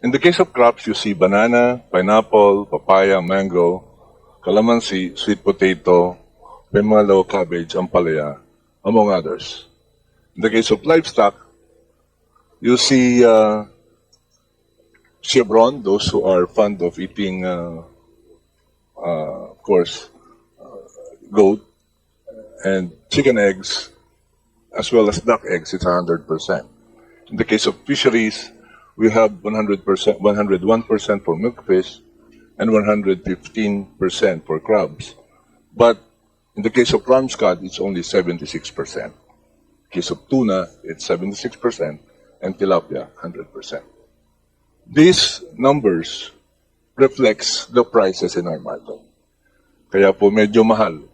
In the case of crops, you see banana, pineapple, papaya, mango, calamansi, sweet potato, pemalo, cabbage, ampalaya, among others. In the case of livestock, you see uh, chevron, those who are fond of eating, uh, uh, of course, uh, goat and chicken eggs, as well as duck eggs, it's 100%. In the case of fisheries, we have 100%, 101% for milkfish and 115% for crabs. But in the case of clam cod, it's only 76%. In the case of tuna, it's 76%, and tilapia, 100%. These numbers reflects the prices in our market. Kaya po medyo mahal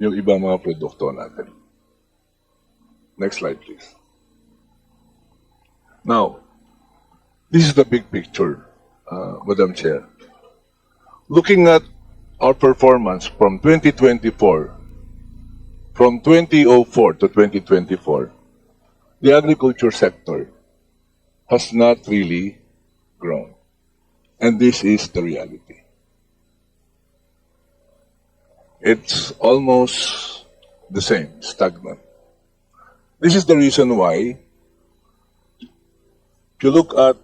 yung ibang mga produkto natin. Next slide, please. Now, this is the big picture, uh, Madam Chair. Looking at our performance from 2024, from 2004 to 2024, the agriculture sector has not really grown. And this is the reality. It's almost the same, stagnant. This is the reason why, if you look at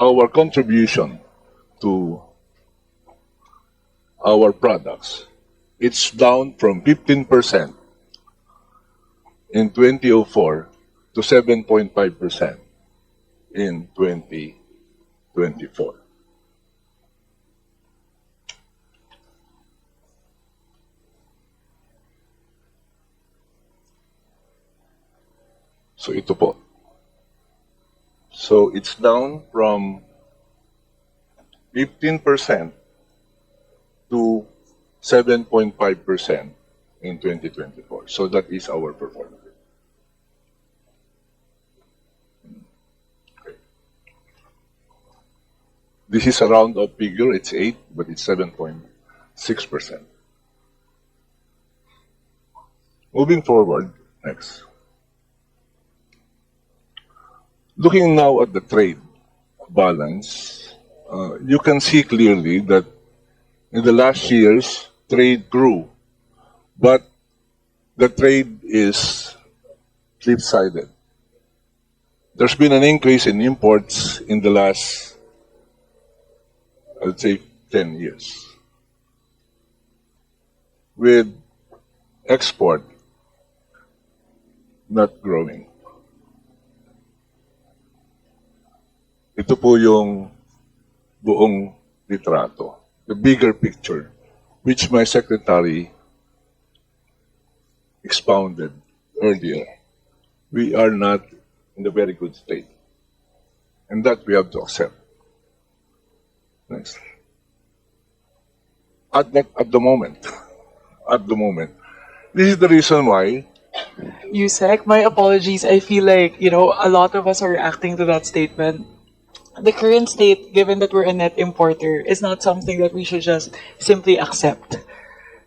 our contribution to our products, it's down from 15% in 2004 to 7.5% in 2024. So ito po. So it's down from 15% to 7.5% in 2024. So that is our performance. This is a round of figure, it's 8, but it's 7.6%. Moving forward, next. Looking now at the trade balance, uh, you can see clearly that in the last years, trade grew, but the trade is flip-sided. There's been an increase in imports in the last, I'd say, 10 years. With export not growing. Ito po yung buong litrato, the bigger picture, which my secretary expounded earlier. We are not in a very good state. And that we have to accept. Next. At, the- at the moment, at the moment, this is the reason why Yusek, my apologies. I feel like, you know, a lot of us are reacting to that statement. The current state, given that we're a net importer, is not something that we should just simply accept.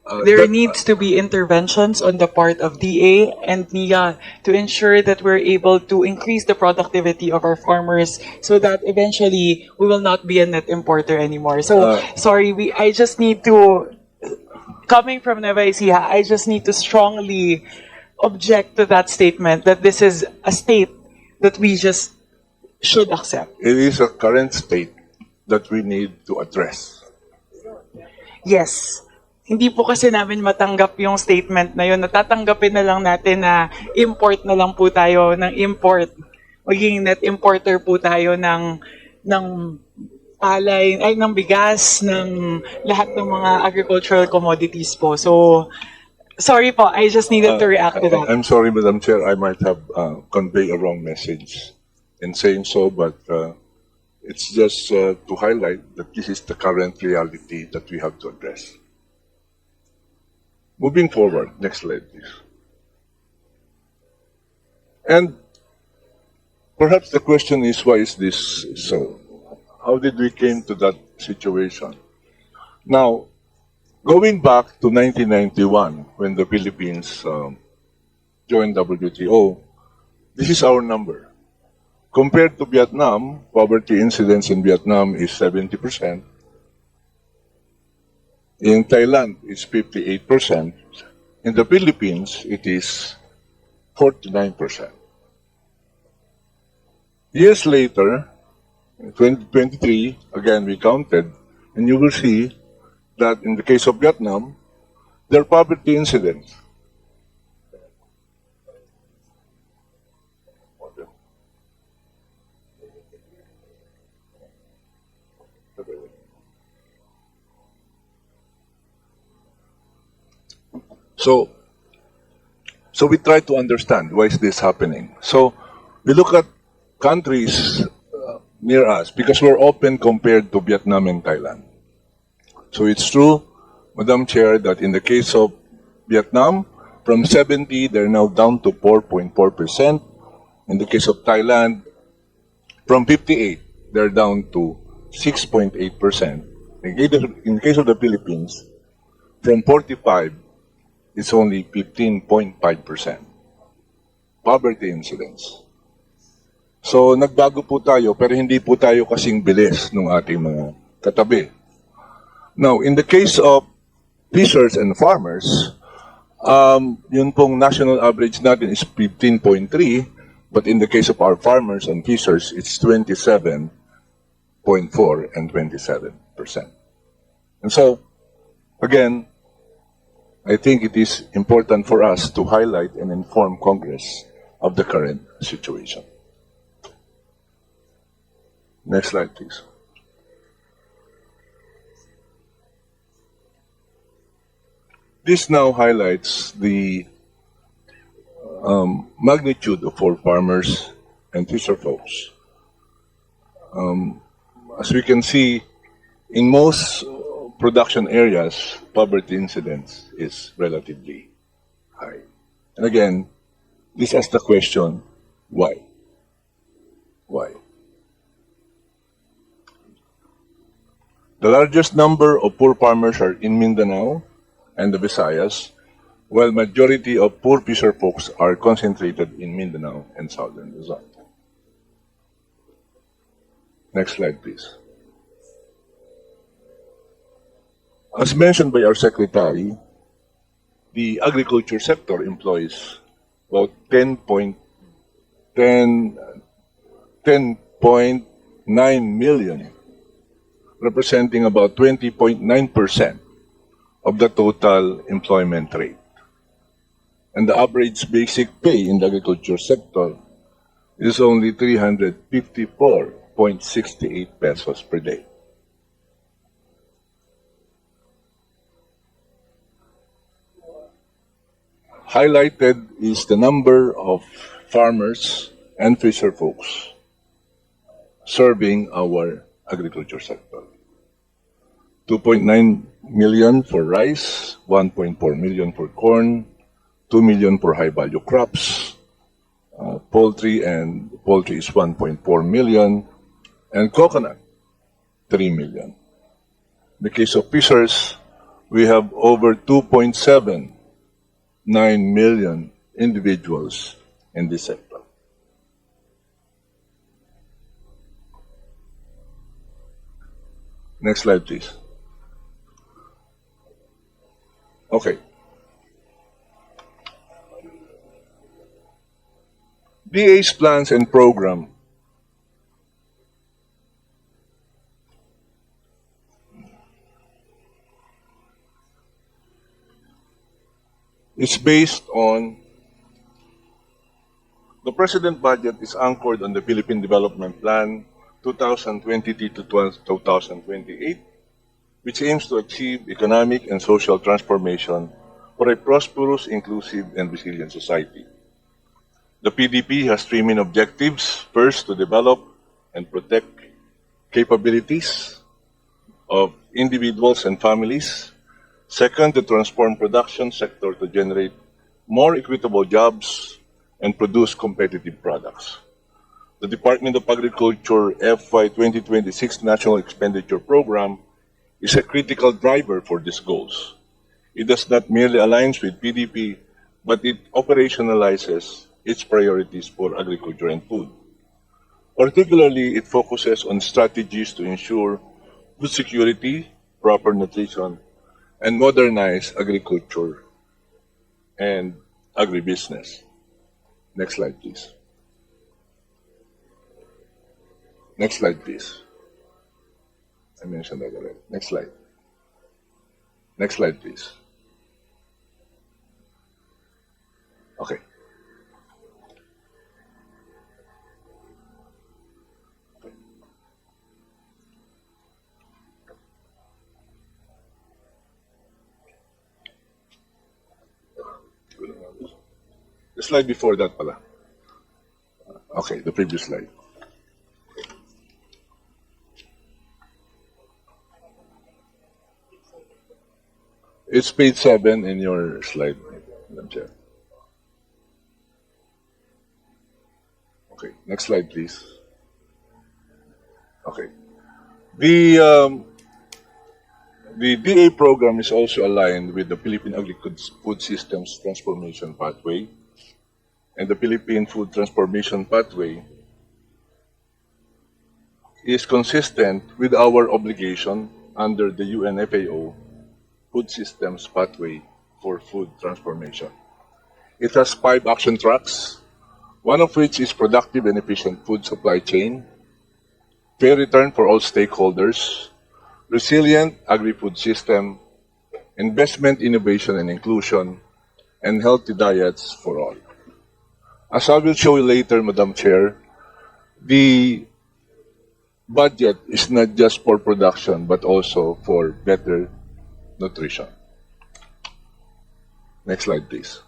uh, There that- needs to be interventions on the part of DA and NIA to ensure that we're able to increase the productivity of our farmers so that eventually we will not be a net importer anymore. So, Uh, sorry, we, I just need to, coming from Nueva Ecija, I just need to strongly object to that statement that this is a state that we just should accept. it is a current state that we need to address. Yes. Hindi po kasi namin matanggap yung statement na yun. Natatanggapin na lang natin na import na lang po tayo ng import. Magiging net importer po tayo ng, ng palay, ay ng bigas, ng lahat ng mga agricultural commodities po. So, sorry po, I just needed to react to that. I'm sorry, Madam Chair, I might have uh, conveyed a wrong message in saying so, but uh, it's just uh, to highlight that this is the current reality that we have to address. Moving forward, next slide, please. And perhaps the question is, why is this so? How did we came to that situation? Now, going back to 1991, when the Philippines um, joined WTO, this is our number. Compared to Vietnam, poverty incidence in Vietnam is 70%. In Thailand, it's 58%. In the Philippines, it is 49%. Years later, in 2023, again we counted, and you will see that in the case of Vietnam, their poverty incidence So, so we try to understand why is this happening. So we look at countries uh, near us because we're open compared to Vietnam and Thailand. So it's true, Madam Chair, that in the case of Vietnam, from 70, they're now down to 4.4%. In the case of Thailand, from 58, they're down to 6.8%. In in the case of the Philippines, from 45, it's only 15.5%. Poverty incidence. So, nagbago po tayo, pero hindi po tayo kasing bilis ng ating mga katabi. Now, in the case of fishers and farmers, um, yun pong national average natin is 15.3, but in the case of our farmers and fishers, it's 27.4 and 27 percent. And so, again, I think it is important for us to highlight and inform Congress of the current situation. Next slide, please. This now highlights the um, magnitude of for farmers and fisher folks. Um, as we can see, in most production areas, poverty incidence is relatively high. And again, this asks the question, why? Why? The largest number of poor farmers are in Mindanao and the Visayas, while majority of poor fisher folks are concentrated in Mindanao and southern Luzon. Next slide, please. As mentioned by our secretary, the agriculture sector employs about 10.10 10.9 million, representing about 20.9% of the total employment rate. And the average basic pay in the agriculture sector is only 354.68 pesos per day. Highlighted is the number of farmers and fisher folks serving our agriculture sector. 2.9 million for rice, 1.4 million for corn, 2 million for high value crops, uh, poultry and poultry is 1.4 million, and coconut, 3 million. In the case of fishers, we have over 2.7 9 million individuals in this sector. Next slide, please. Okay. DA's plans and program is based on the president budget is anchored on the Philippine Development Plan 2023 to 2028 which aims to achieve economic and social transformation for a prosperous, inclusive, and resilient society. The PDP has three main objectives. First, to develop and protect capabilities of individuals and families. Second, to transform production sector to generate more equitable jobs and produce competitive products. The Department of Agriculture FY 2026 National Expenditure Program is a critical driver for these goals. It does not merely align with PDP, but it operationalizes its priorities for agriculture and food. Particularly, it focuses on strategies to ensure food security, proper nutrition, and modernize agriculture and agribusiness. Next slide, please. Next slide, please. I mentioned that already. Next slide. Next slide, please. Okay. Slide before that pala. Okay, the previous slide. It's page seven in your slide, Madam Chair. Okay, next slide, please. Okay. The um, the DA program is also aligned with the Philippine Agri-Food Systems Transformation Pathway and the Philippine Food Transformation Pathway is consistent with our obligation under the UNFAO Food Systems Pathway for Food Transformation. It has five action tracks, one of which is productive and efficient food supply chain, fair return for all stakeholders, resilient agri-food system, investment, innovation, and inclusion, and healthy diets for all. As I will show you later, Madam Chair, the budget is not just for production, but also for better nutrition. Next slide, please.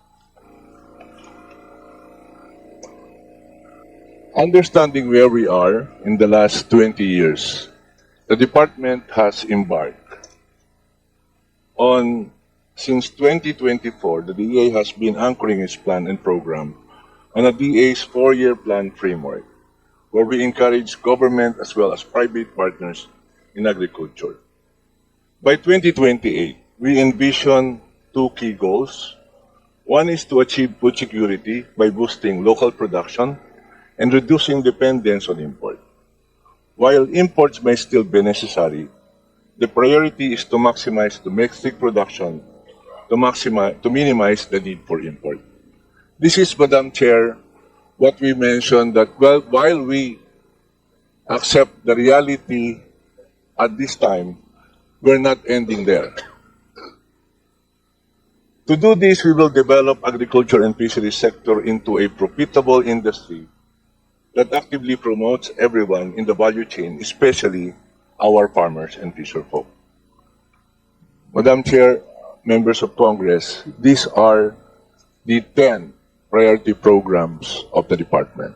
Understanding where we are in the last 20 years, the department has embarked on, since 2024, the DA has been anchoring its plan and program on a DA's four-year plan framework, where we encourage government as well as private partners in agriculture. By 2028, we envision two key goals. One is to achieve food security by boosting local production and reducing dependence on import. While imports may still be necessary, the priority is to maximize domestic production to, maximize, to minimize the need for import. This is, Madam Chair, what we mentioned that well, while we accept the reality at this time, we're not ending there. To do this, we will develop agriculture and fisheries sector into a profitable industry that actively promotes everyone in the value chain, especially our farmers and fisherfolk. Madam Chair, members of Congress, these are the 10 priority programs of the department.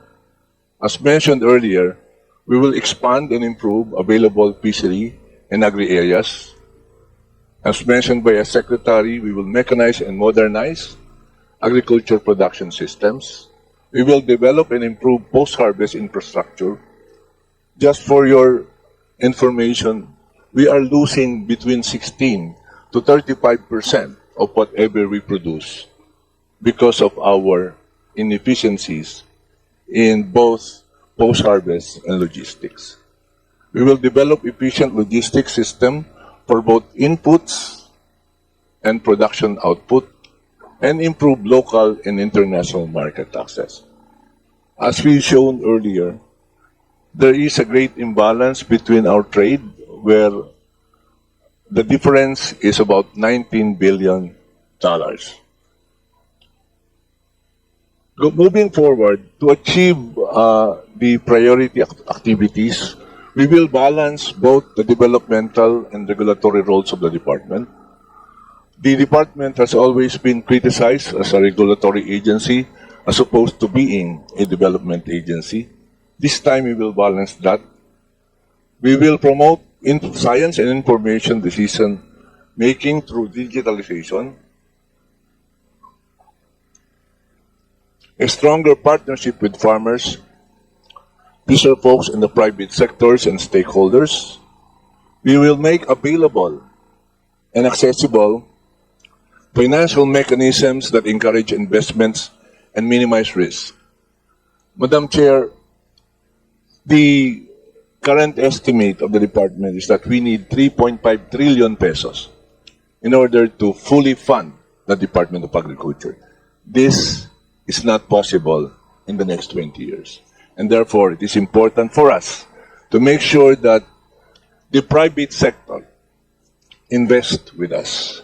As mentioned earlier, we will expand and improve available fishery and agri areas. As mentioned by a secretary, we will mechanize and modernize agriculture production systems. We will develop and improve post-harvest infrastructure. Just for your information, we are losing between 16 to 35 percent of whatever we produce because of our inefficiencies in both post-harvest and logistics. We will develop efficient logistics system for both inputs and production output and improve local and international market access. As we shown earlier, there is a great imbalance between our trade where the difference is about 19 billion dollars. Go- Moving forward, to achieve uh, the priority act- activities, we will balance both the developmental and regulatory roles of the department. The department has always been criticized as a regulatory agency as opposed to being a development agency. This time we will balance that. We will promote in science and information decision making through digitalization, a stronger partnership with farmers, fisher folks in the private sectors and stakeholders. We will make available and accessible financial mechanisms that encourage investments and minimize risk. Madam Chair, The current estimate of the department is that we need 3.5 trillion pesos in order to fully fund the Department of Agriculture. This is not possible in the next 20 years. And therefore, it is important for us to make sure that the private sector invest with us.